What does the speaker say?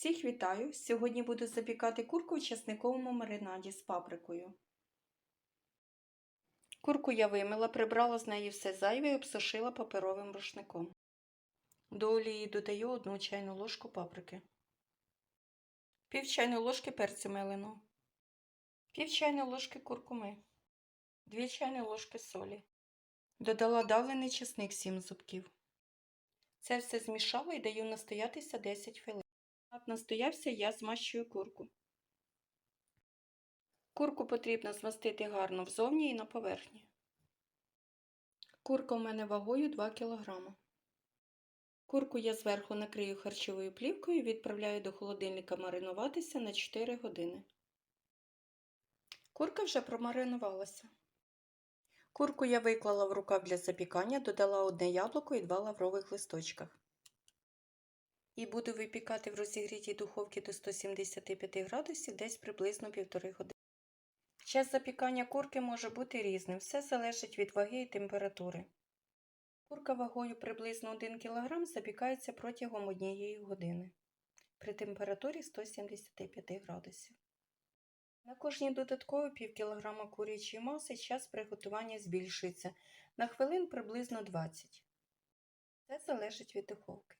Всіх вітаю! Сьогодні буду запікати курку в чесниковому маринаді з паприкою. Курку я вимила, прибрала з неї все зайве і обсушила паперовим рушником. До олії додаю одну чайну ложку паприки, пів чайної ложки перцю меленого, пів чайної ложки куркуми, 2 чайні ложки солі. Додала давлений чесник 7 зубків. Це все змішала і даю настоятися 10 хвилин. Настоявся, я змащую курку. Курку потрібно змастити гарно взовні і на поверхні. Курка у мене вагою 2 кг. Курку я зверху накрию харчовою плівкою і відправляю до холодильника маринуватися на 4 години. Курка вже промаринувалася. Курку я виклала в рукав для запікання, додала одне яблуко і два лаврових листочках. І буду випікати в розігрітій духовці до 175 градусів десь приблизно півтори години. Час запікання курки може бути різним, все залежить від ваги і температури. Курка вагою приблизно 1 кг запікається протягом однієї години при температурі 175 градусів. На кожній додатково пів кілограма курячої маси час приготування збільшується на хвилин приблизно 20. Це залежить від духовки.